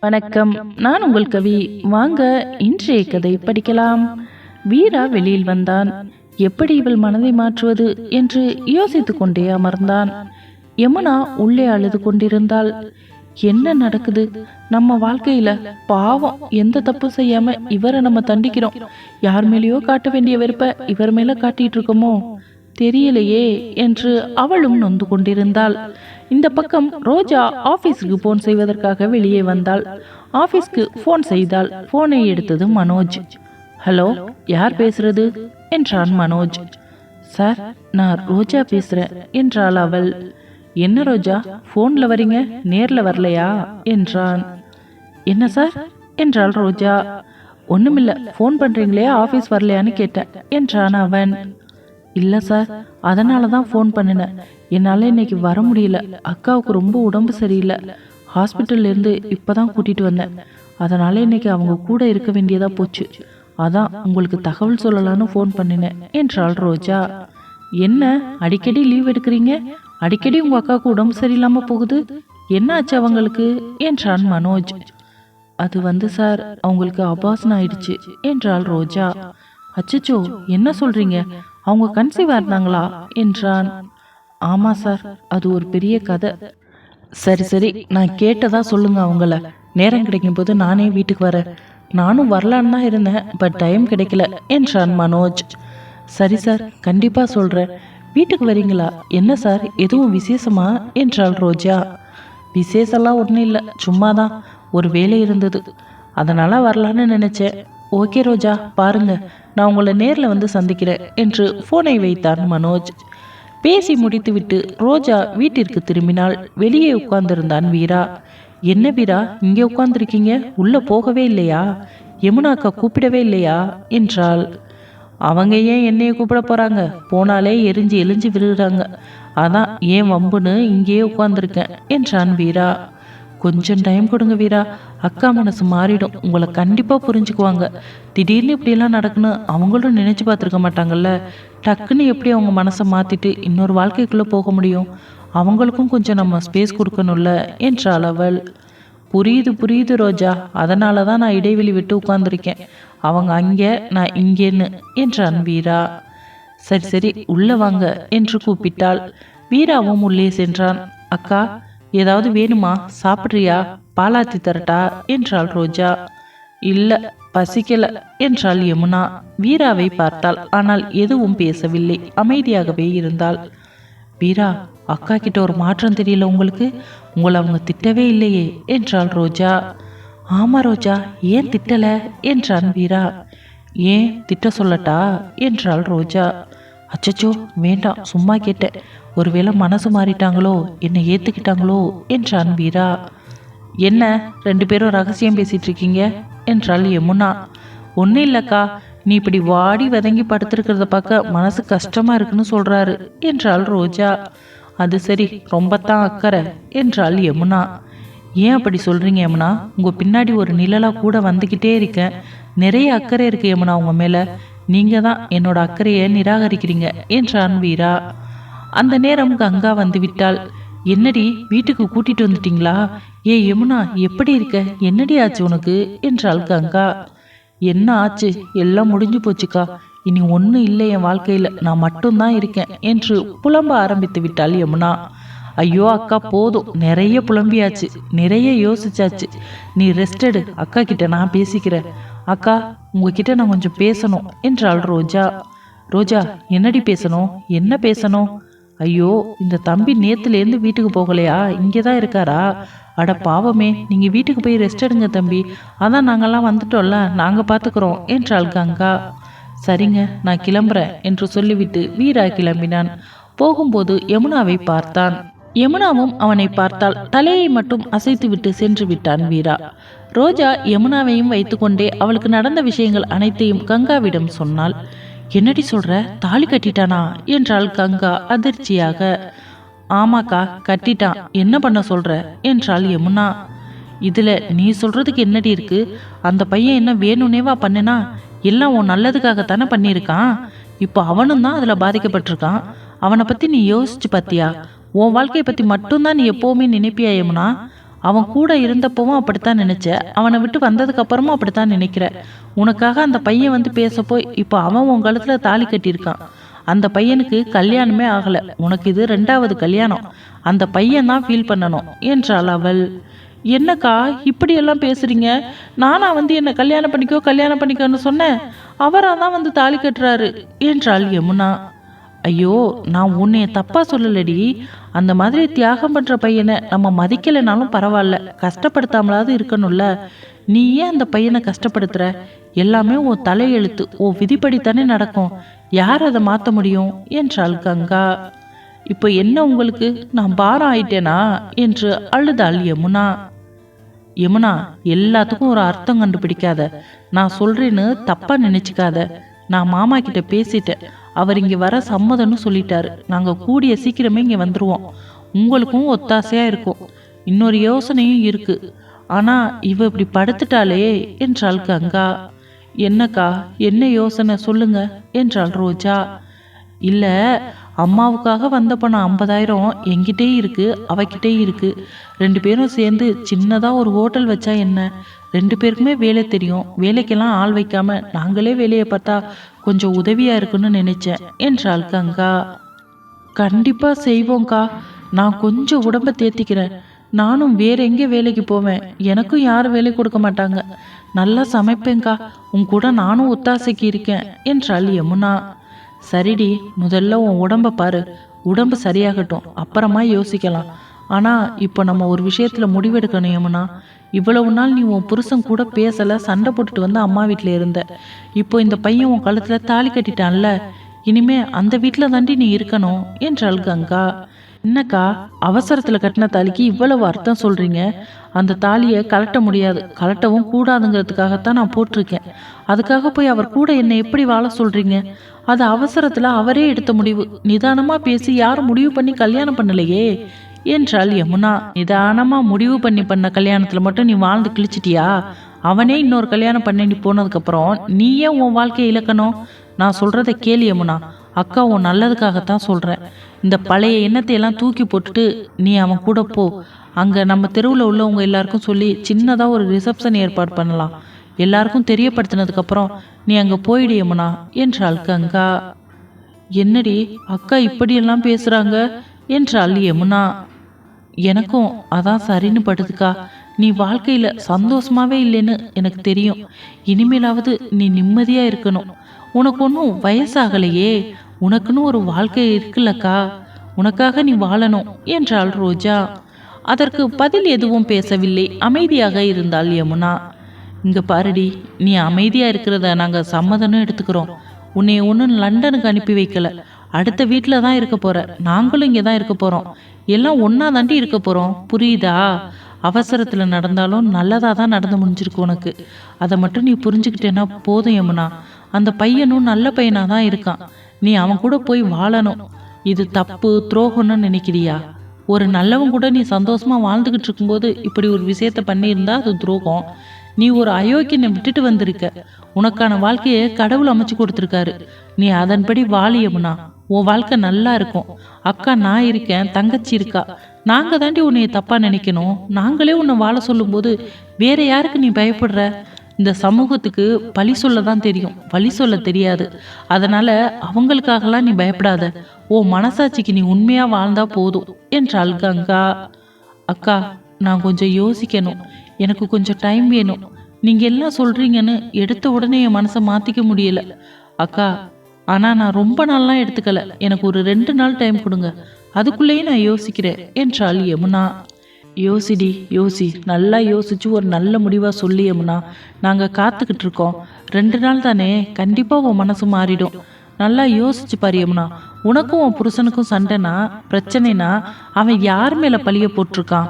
வணக்கம். நான் உங்கள் கவி. வாங்க இன்றைய கதை படிக்கலாம். வீரா வெளியில் வந்தான். எப்படி இவள் மனதை மாற்றுவது என்று யோசித்துக் கொண்டே அமர்ந்தான். யமுனா உள்ளே அழுது கொண்டிருந்தாள். என்ன நடக்குது? நம்ம வாழ்க்கையில பாவம். எந்த தப்பும் செய்யாம இவரை நம்ம தண்டிக்கிறோம். யார் மேலேயோ காட்ட வேண்டிய வெறுப்ப இவர் மேல காட்டிட்டு இருக்கோமோ? தெரியலையே என்று அவளும் நொந்து கொண்டிருந்தாள். இந்த பக்கம் ரோஜா ஆபீஸுக்கு போன் செய்வதற்காக வெளியே வந்தாள். ஆபீஸ்க்கு போன் செய்தாள். போனை எடுத்தது மனோஜ். ஹலோ யார் பேசுறது? என்றான் மனோஜ். சார் நான் ரோஜா பேசுறேன் என்றாள் அவள். என்ன ரோஜா? போன்ல வரீங்க? நேர்ல வரலையா? என்றான். என்ன சார்? என்றாள் ரோஜா. ஒண்ணுமில்ல ஃபோன் பண்றீங்களே ஆபீஸ் வரலையான்னு கேட்டேன் என்றான் அவன். இல்லை சார். அதனால தான் ஃபோன் பண்ணினேன். என்னால் இன்னைக்கு வர முடியல. அக்காவுக்கு ரொம்ப உடம்பு சரியில்லை. ஹாஸ்பிட்டல்ல இருந்து இப்போ தான் கூட்டிகிட்டு வந்தேன். அதனால் இன்னைக்கு அவங்க கூட இருக்க வேண்டியதாக போச்சு. அதான் உங்களுக்கு தகவல் சொல்லலான்னு ஃபோன் பண்ணினேன். என்றாள் ரோஜா என்ன அடிக்கடி லீவ் எடுக்கிறீங்க? அடிக்கடி உங்கள் அக்காவுக்கு உடம்பு சரியில்லாமல் போகுது. என்ன ஆச்சு அவங்களுக்கு? என்றான் மனோஜ். அது வந்து சார் அவங்களுக்கு அபாசன் ஆயிடுச்சு. என்றாள் ரோஜா. அச்சச்சோ என்ன சொல்றீங்க? அவங்க கன்சீவ் இருந்தாங்களா என்றான். ஆமா சார் அது ஒரு பெரிய கதை. சரி சரி நான் கேட்டதா சொல்லுங்க அவங்கள. நேரம் கிடைக்கும் போது நானே வீட்டுக்கு வரேன். நானும் வரலான்னு தான் இருந்தேன். பட் டைம் கிடைக்கல என்றான் மனோஜ். சரி சார் கண்டிப்பா சொல்றேன். வீட்டுக்கு வரீங்களா? என்ன சார்? எதுவும் விசேஷமா? என்றாள் ரோஜா. விசேஷம்லாம் ஒன்றும் இல்லை. சும்மா தான். ஒரு வேலை இருந்தது. அதனால் வரலான்னு நினச்சேன். ஓகே ரோஜா பாருங்க. நான் உங்களை நேரில் வந்து சந்திக்கிறேன் என்று ஃபோனை வைத்தான் மனோஜ். பேசி முடித்துவிட்டு ரோஜா வீட்டிற்கு திரும்பினால் வெளியே உட்கார்ந்திருந்தான் வீரா. என்ன வீரா இங்கே உட்கார்ந்துருக்கீங்க? உள்ளே போகவே இல்லையா? யமுனா அக்கா கூப்பிடவே இல்லையா? என்றாள். அவங்க ஏன் என்னைய கூப்பிட போகிறாங்க போனாலே எரிஞ்சு எரிஞ்சு விழுகிறாங்க. அதான் ஏன் வம்புன்னு இங்கேயே உட்காந்துருக்கேன் என்றான் வீரா. கொஞ்சம் டைம் கொடுங்க வீரா. அக்கா மனசு மாறிடும். உங்களை கண்டிப்பாக புரிஞ்சுக்குவாங்க. திடீர்னு இப்படியெல்லாம் நடக்குன்னு அவங்களும் நினச்சி பார்த்துருக்க மாட்டாங்கல்ல. டக்குன்னு எப்படி அவங்க மனசை மாற்றிட்டு இன்னொரு வாழ்க்கைக்குள்ளே போக முடியும்? அவங்களுக்கும் கொஞ்சம் நம்ம ஸ்பேஸ் கொடுக்கணும்ல என்றாள் அவள். புரியுது புரியுது ரோஜா. அதனால தான் நான் இடைவெளி விட்டு உட்காந்துருக்கேன் அவங்க அங்கே நான் இங்கேன்னு என்றான் வீரா. சரி சரி உள்ளே வாங்க என்று கூப்பிட்டாள். வீராவும் உள்ளே சென்றான். அக்கா ஏதாவது வேணுமா? சாப்பிட்றியா? பாலாத்தி தரட்டா? என்றாள் ரோஜா. இல்ல பசிக்கல என்றாள் யமுனா. வீராவை பார்த்தாள். ஆனால் எதுவும் பேசவில்லை. அமைதியாகவே இருந்தாள். வீரா அக்கா கிட்ட ஒரு மாற்றம் தெரியல உங்களுக்கு? உங்களை அவங்க திட்டவே இல்லையே என்றாள் ரோஜா. ஆமா ரோஜா ஏன் திட்டல? என்றான் வீரா. ஏன்? திட்ட சொல்லட்டா? என்றாள் ரோஜா. அச்சச்சோ வேண்டாம் சும்மா கேட்டேன் ஒருவேளை மனசு மாறிட்டாங்களோ என்னை ஏத்துக்கிட்டாங்களோ என்றான் வீரா என்ன ரெண்டு பேரும் ரகசியம் பேசிட்டு இருக்கீங்க என்றாள் யமுனா. ஒன்றும் இல்லைக்கா நீ இப்படி வாடி வதங்கி படுத்திருக்கிறத பார்க்க மனசு கஷ்டமா இருக்குன்னு சொல்றாரு என்றாள் ரோஜா. அது சரி ரொம்ப தான் அக்கறை என்றாள் யமுனா. ஏன் அப்படி சொல்றீங்க யமுனா? உங்க பின்னாடி ஒரு நிழலா கூட வந்துக்கிட்டே இருக்கேன். நிறைய அக்கறை இருக்கு யமுனா உங்க மேலே. நீங்க தான் என்னோட அக்கறையை நிராகரிக்கிறீங்க என்றான் வீரா அந்த நேரம் கங்கா வந்து விட்டாள் என்னடி வீட்டுக்கு கூட்டிட்டு வந்துட்டீங்களா? ஏ யமுனா எப்படி இருக்க? என்னடி ஆச்சு உனக்கு? என்றாள் கங்கா. என்ன ஆச்சு? எல்லாம் முடிஞ்சு போச்சுக்கா. இனி ஒன்றும் இல்லை என் வாழ்க்கையில். நான் மட்டும்தான் இருக்கேன் என்று புலம்ப ஆரம்பித்து விட்டாள் யமுனா. ஐயோ அக்கா போதும். நிறைய புலம்பியாச்சு. நிறைய யோசிச்சாச்சு. நீ ரெஸ்டடு அக்கா கிட்ட நான் பேசிக்கிறேன். அக்கா உங்ககிட்ட நான் கொஞ்சம் பேசணும் என்றாள் ரோஜா. ரோஜா என்னடி பேசணும்? என்ன பேசணும்? ஐயோ இந்த தம்பி நேத்துலேருந்து வீட்டுக்கு போகலையா? இங்கே தான் இருக்காரா? அட பாவமே நீங்கள் வீட்டுக்கு போய் ரெஸ்ட் எடுங்க தம்பி. அதான் நாங்கள்லாம் வந்துட்டோம்ல நாங்கள் பார்த்துக்குறோம் என்றாள் கங்கா. சரிங்க நான் கிளம்புறேன் என்று சொல்லிவிட்டு வீரா கிளம்பினான். போகும்போது யமுனாவை பார்த்தான். யமுனாவும் அவனை பார்த்தால் தலையை மட்டும் அசைத்துவிட்டு சென்று விட்டான் வீரா. ரோஜா யமுனாவையும் வைத்துக்கொண்டே அவளுக்கு நடந்த விஷயங்கள் அனைத்தையும் கங்காவிடம் சொன்னாள். என்னடி சொல்ற? தாலி கட்டிட்டானா? என்றாள் கங்கா அதிர்ச்சியாக. ஆமாக்கா கட்டிட்டான். என்ன பண்ண சொல்ற? என்றாள் யமுனா. இதுல நீ சொல்றதுக்கு என்னடி இருக்கு? அந்த பையன் என்ன வேணும்னேவா பண்ணினா? எல்லாம் உன் நல்லதுக்காகத்தானே பண்ணியிருக்கான். இப்போ அவனும் தான் அதில் பாதிக்கப்பட்டிருக்கான். அவனை பற்றி நீ யோசிச்சு பார்த்தியா உன் வாழ்க்கையை பற்றி மட்டும்தான் நீ எப்போவுமே நினைப்பியா யமுனா? அவன் கூட இருந்தப்பவும் அப்படித்தான் நினைச்ச. அவனை விட்டு வந்ததுக்கு அப்புறமும் அப்படித்தான் நினைக்கிற. உனக்காக அந்த பையன் வந்து பேசப்போ இப்போ அவன் உன் கழுத்துல தாலி கட்டியிருக்கான். அந்த பையனுக்கு கல்யாணமே ஆகல. உனக்கு இது ரெண்டாவது கல்யாணம். அந்த பையன் தான் ஃபீல் பண்ணணும் என்றாள் அவள். என்னக்கா இப்படியெல்லாம் பேசுறீங்க? நானா வந்து என்ன கல்யாணம் பண்ணிக்கோ கல்யாணம் பண்ணிக்கோன்னு சொன்னேன். அவராக தான் வந்து தாலி கட்டுறாரு என்றாள் யமுனா. ஐயோ நான் உன்னைய தப்பா சொல்லலடி. அந்த மாதிரி தியாகம் பண்ற பையனை நம்ம மதிக்கலைனாலும் பரவாயில்ல. கஷ்டப்படுத்தாமலாவது இருக்கணும்ல. நீ ஏன் அந்த பையனை கஷ்டப்படுத்துற? எல்லாமே உன் தலையெழுத்து ஓ விதிப்படித்தானே நடக்கும். யார் அதை மாற்ற முடியும்? என்றாள் கங்கா. இப்போ என்ன உங்களுக்கு? நான் பாரம் ஆயிட்டேனா? என்று அழுதாள் யமுனா. யமுனா எல்லாத்துக்கும் ஒரு அர்த்தம் கண்டுபிடிக்காத. நான் சொல்றேன்னு தப்பா நினைச்சுக்காத. நான் மாமா கிட்ட பேசிட்டேன். அவர் இங்கே வர சம்மதம்னு சொல்லிட்டாரு. நாங்கள் கூடிய சீக்கிரமே இங்கே வந்துடுவோம் உங்களுக்கும் ஒத்தாசையாக இருக்கும். இன்னொரு யோசனையும் இருக்கு. ஆனால் இவ இப்படி படுத்துட்டாளே என்றாள் கங்கா. என்னக்கா என்ன யோசனை சொல்லுங்க? என்றாள் ரோஜா. இல்லை அம்மாவுக்காக வந்த பணம் ஐம்பதாயிரம் எங்கிட்டே இருக்கு அவகிட்டே இருக்கு. ரெண்டு பேரும் சேர்ந்து சின்னதா ஒரு ஹோட்டல் வச்சா என்ன? ரெண்டு பேருக்குமே வேலை தெரியும். வேலைக்கெல்லாம் ஆள் வைக்காம நாங்களே வேலையை பார்த்தா கொஞ்சம் உதவியா இருக்குன்னு நினைச்சேன் என்றாள் கங்கா. கண்டிப்பா செய்வோங்க்கா நான் கொஞ்சம் உடம்ப தேத்திக்கிறேன். நானும் வேற எங்கே வேலைக்கு போவேன்? எனக்கும் யாரும் வேலை கொடுக்க மாட்டாங்க. நல்லா சமைப்பேங்க்கா உன் கூட நானும் ஒத்தாசைக்கு இருக்கேன் என்றாள் யமுனா. சரிடி முதல்ல உன் உடம்ப பாரு. உடம்பு சரியாகட்டும் அப்புறமா யோசிக்கலாம். ஆனா இப்போ நம்ம ஒரு விஷயத்துல முடிவெடுக்கணும் யமுனா. இவ்வளவு நாள் நீ உன் புருஷன் கூட பேசல சண்டை போட்டுட்டு வந்து அம்மா வீட்டில் இருந்த. இப்போ இந்த பையன் உன் கழுத்துல தாலி கட்டிட்டான்ல. இனிமே அந்த வீட்டில் தாண்டி நீ இருக்கணும் என்றாள் கங்கா. என்னக்கா அவசரத்தில் கட்டின தாலிக்கு இவ்வளவு அர்த்தம் சொல்றீங்க? அந்த தாலியை கலட்ட முடியாது. கலட்டவும் கூடாதுங்கிறதுக்காகத்தான் நான் போட்டிருக்கேன். அதுக்காக போய் அவர் கூட என்னை எப்படி வாழ சொல்றீங்க? அது அவசரத்தில் அவரே எடுத்த முடிவு. நிதானமாக பேசி யாரும் முடிவு பண்ணி கல்யாணம் பண்ணலையே? என்றாள் யமுனா. நிதானமா முடிவு பண்ணி பண்ண கல்யாணத்துல மட்டும் நீ வாழ்ந்து கிழிச்சிட்டியா? அவனே இன்னொரு கல்யாணம் பண்ணி நீ போனதுக்கப்புறம் நீ ஏன் உன் வாழ்க்கையை இழக்கணும். நான் சொல்கிறத கேளு யமுனா. அக்கா உன் நல்லதுக்காகத்தான் சொல்றேன். இந்த பழைய எண்ணத்தை எல்லாம் தூக்கி போட்டுட்டு நீ அவன் கூட போ. அங்க நம்ம தெருவில் உள்ளவங்க எல்லாருக்கும் சொல்லி சின்னதா ஒரு ரிசப்ஷன் ஏற்பாடு பண்ணலாம். எல்லாருக்கும் தெரியப்படுத்தினதுக்கு அப்புறம் நீ அங்க போயிடியம்னா என்றாள் கங்கா. என்னடி அக்கா இப்படியெல்லாம் பேசுறாங்க என்றாள் யமுனா. எனக்கும் அதான் சரின்னு படுதுக்கா நீ வாழ்க்கையில சந்தோஷமாவே இல்லைன்னு எனக்கு தெரியும். இனிமேலாவது நீ நிம்மதியா இருக்கணும். உனக்கு ஒன்றும் வயசாகலையே. உனக்குன்னு ஒரு வாழ்க்கை இருக்குல்லக்கா. உனக்காக நீ வாழணும் என்றாள் ரோஜா. அதற்கு பதில் எதுவும் பேசவில்லை. அமைதியாக இருந்தாள் யமுனா. இங்க பாருடி நீ அமைதியா இருக்கிறத நாங்க சம்மதம்னு எடுத்துக்கிறோம். உன்னை ஒன்றும் லண்டனுக்கு அனுப்பி வைக்கல. அடுத்த வீட்டில் தான் இருக்க போற. நாங்களும் இங்கே தான் இருக்க போறோம். எல்லாம் ஒன்னா தாண்டி இருக்க போறோம். புரியுதா? அவசரத்தில் நடந்தாலும் நல்லதாக தான் நடந்து முடிஞ்சிருக்கு உனக்கு. அதை மட்டும் நீ புரிஞ்சுக்கிட்டேன்னா போதும் யமுனா. அந்த பையனும் நல்ல பையனாக தான் இருக்கான். நீ அவன் கூட போய் வாழணும். இது தப்பு துரோகம்னு நினைக்கிறியா? ஒரு நல்லவன் கூட நீ சந்தோஷமா வாழ்ந்துகிட்டு இருக்கும்போது இப்படி ஒரு விஷயத்த பண்ணியிருந்தா அது துரோகம். நீ ஒரு அயோக்கியனை விட்டுட்டு வந்திருக்க. உனக்கான வாழ்க்கையை கடவுள் அமைச்சு கொடுத்துருக்காரு. நீ அதன்படி வாழியமுனா உன் வாழ்க்கை நல்லா இருக்கும். அக்கா நான் இருக்கேன். தங்கச்சி இருக்கா. நாங்க தாண்டி உன்னைய தப்பா நினைக்கணும். நாங்களே உன்னை வாழ சொல்லும்போது வேற யாருக்கு நீ பயப்படுற? இந்த சமூகத்துக்கு பழி சொல்ல தான் தெரியும். வழி சொல்ல தெரியாது. அதனால அவங்களுக்காகலாம் நீ பயப்படாத. ஓ மனசாட்சிக்கு நீ உண்மையாக வாழ்ந்தா போதும் என்றாள் கங்கா. அக்கா நான் கொஞ்சம் யோசிக்கணும். எனக்கு கொஞ்சம் டைம் வேணும். நீங்கள் எல்லாம் சொல்கிறீங்கன்னு எடுத்த உடனே என் மனசை மாற்றிக்க முடியல. அக்கா ஆனால் நான் ரொம்ப நாள்லாம் எடுத்துக்கல. எனக்கு ஒரு ரெண்டு நாள் டைம் கொடுங்க. அதுக்குள்ளேயே நான் யோசிக்கிறேன் என்றாள் யமுனா. யோசிடி யோசி. நல்லா யோசிச்சு ஒரு நல்ல முடிவாக சொல்லியம்னா நாங்கள் காத்துக்கிட்டு இருக்கோம். ரெண்டு நாள் தானே? கண்டிப்பாக உன் மனசு மாறிடும். நல்லா யோசிச்சு பாரியம்னா உனக்கும் உன் புருஷனுக்கும் சண்டைனா பிரச்சனைனா அவன் யார் மேலே பழிய போட்டிருக்கான்?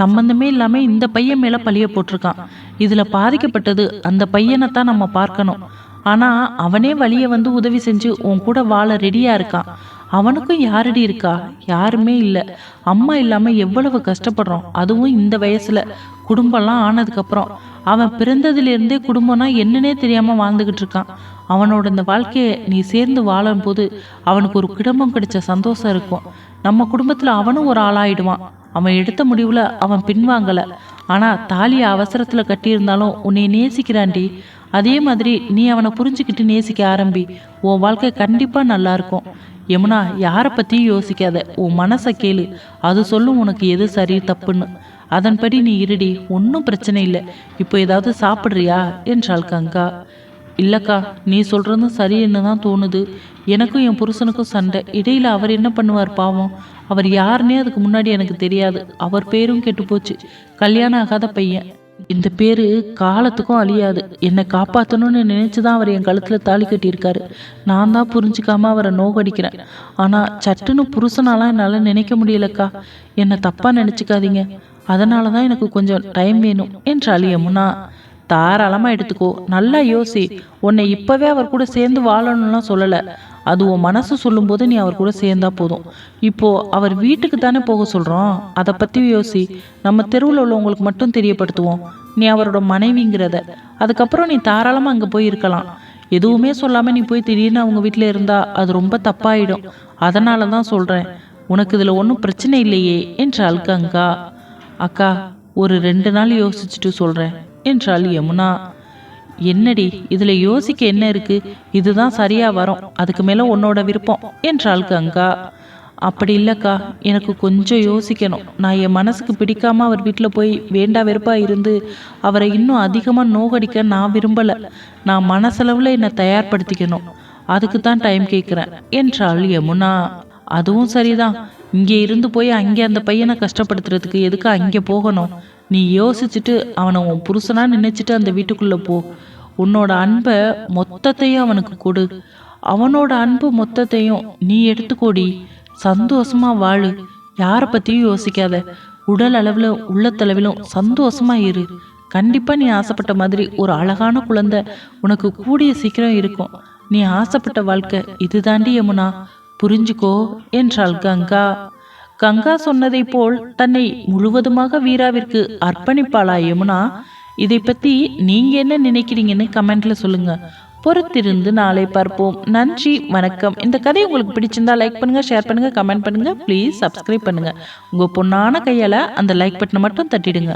சம்பந்தமே இல்லாமல் இந்த பையன் மேலே பழிய போட்டிருக்கான். இதில் பாதிக்கப்பட்டது அந்த பையனை தான் நம்ம பார்க்கணும். ஆனால் அவனே வழியை வந்து உதவி செஞ்சு உன் கூட வாழ ரெடியாக இருக்கான். அவனுக்கும் யாரடி இருக்கா? யாருமே இல்லை. அம்மா இல்லாம எவ்வளவு கஷ்டப்படுறோம்? அதுவும் இந்த வயசுல. குடும்பம்லாம் ஆனதுக்கப்புறம். அவன் பிறந்ததுலேருந்தே குடும்பம்னா என்னன்னே தெரியாம வாழ்ந்துகிட்டு இருக்கான். அவனோட இந்த வாழ்க்கையை நீ சேர்ந்து வாழும் போது அவனுக்கு ஒரு குடும்பம் கிடைச்ச சந்தோஷம் இருக்கும். நம்ம குடும்பத்துல அவனும் ஒரு ஆளாயிடுவான். அவன் எடுத்த முடிவில் அவன் பின்வாங்கலை. ஆனால் தாலியை அவசரத்தில் கட்டியிருந்தாலும் உன்னை நேசிக்கிறான்டி. அதே மாதிரி நீ அவனை புரிஞ்சுக்கிட்டு நேசிக்க ஆரம்பி உன் வாழ்க்கை கண்டிப்பாக நல்லா இருக்கும். யமுனா யாரை பற்றியும் யோசிக்காத. உன் மனசை கேளு. அது சொல்லும் உனக்கு எது சரி தப்புன்னு. அதன்படி நீ இருடி. ஒன்றும் பிரச்சனை இல்லை. இப்போ ஏதாவது சாப்பிட்றியா? என்றாள் கங்கா. இல்லைக்கா நீ சொல்கிறதும் சரின்னு தான் தோணுது. எனக்கும் என் புருஷனுக்கும் சண்டை. இடையில் அவர் என்ன பண்ணுவார் பாவம். அவர் யாருன்னே அதுக்கு முன்னாடி எனக்கு தெரியாது. அவர் பேரும் கெட்டு போச்சு கல்யாணம் ஆகாத பையன். இந்த பேரு காலத்துக்கும் அழியாது. என்னை காப்பாற்றணும்னு நினைச்சு தான் அவர் என் கழுத்தில் தாலி கட்டியிருக்காரு. நான் தான் புரிஞ்சுக்காம அவரை நோகடிக்கிறேன். ஆனால் சட்டுன்னு புருஷனாலாம் என்னால் நினைக்க முடியலக்கா. என்னை தப்பாக நினச்சிக்காதீங்க. அதனால தான் எனக்கு கொஞ்சம் டைம் வேணும் என்றாள் யமுனா தாராளமாக எடுத்துக்கோ. நல்லா யோசி. உன்னை இப்போவே அவர் கூட சேர்ந்து வாழணும்லாம் சொல்லலை. அது உன் மனசு சொல்லும்போது நீ அவர் கூட சேர்ந்தா போதும். இப்போ அவர் வீட்டுக்கு தானே போக சொல்கிறோம் அதை பற்றி யோசி. நம்ம தெருவில் உள்ளவங்களுக்கு மட்டும் தெரியப்படுத்துவோம். நீ அவரோட மனைவிங்கிறத. அதுக்கப்புறம் நீ தாராளமாக அங்கே போய் இருக்கலாம். எதுவுமே சொல்லாமல் நீ போய் திடீர்னு அவங்க வீட்டில் இருந்தால் அது ரொம்ப தப்பாயிடும். அதனால தான் சொல்கிறேன் உனக்கு இதில் ஒன்றும் பிரச்சனை இல்லையே என்றாள் கங்கா. அக்கா ஒரு ரெண்டு நாள் யோசிச்சுட்டு சொல்கிறேன் என்றாள் யமுனா. என்னடி இதில் யோசிக்க என்ன இருக்கு? இதுதான் சரியா வரும். அதுக்கு மேலே உன்னோட விருப்பம் என்றாள் கங்கா. அப்படி இல்லைக்கா எனக்கு கொஞ்சம் யோசிக்கணும். நான் என் மனசுக்கு பிடிக்காம அவர் வீட்டில் போய் வேண்டா வெறுப்பா இருந்து அவரை இன்னும் அதிகமாக நோகடிக்க நான் விரும்பலை. நான் மனசளவில் என்னை தயார்படுத்திக்கணும். அதுக்கு தான் டைம் கேட்குறேன் என்றாள் யமுனா. அதுவும் சரிதான். இங்கே இருந்து போய் அங்கே அந்த பையனை கஷ்டப்படுத்துறதுக்கு எதுக்கு அங்கே போகணும்? நீ யோசிச்சுட்டு அவனை உன் புருஷனா நினைச்சிட்டு அந்த வீட்டுக்குள்ளே போ. உன்னோட அன்பை மொத்தத்தையும் அவனுக்கு கொடு. அவனோட அன்பு மொத்தத்தையும் நீ எடுத்துக்கோடி. சந்தோஷமா வாழு. யாரை பற்றியும் யோசிக்காத. உடல் அளவில் உள்ளத்தளவிலும் சந்தோஷமா இரு. கண்டிப்பா நீ ஆசைப்பட்ட மாதிரி ஒரு அழகான குழந்தை உனக்கு கூடிய சீக்கிரம் இருக்கும். நீ ஆசைப்பட்ட வாழ்க்கை இதுதாண்டி யமுனா. புரிஞ்சுக்கோ என்றாள் கங்கா. கங்கா சொன்னதைப் போல் தன்னை முழுவதுமாக வீராவிற்கு அர்ப்பணிப்பாளா யமுனா? இதை பத்தி நீங்க என்ன நினைக்கிறீங்கன்னு கமெண்ட்ல சொல்லுங்க. பொறுத்திருந்து நாளை பார்ப்போம். நன்றி வணக்கம். இந்த கதை உங்களுக்கு பிடிச்சிருந்தா லைக் பண்ணுங்க ஷேர் பண்ணுங்க கமெண்ட் பண்ணுங்க. ப்ளீஸ் சப்ஸ்கிரைப் பண்ணுங்க. உங்க பொண்ணான கையால அந்த லைக் பட்டனை மட்டும் தட்டிடுங்க.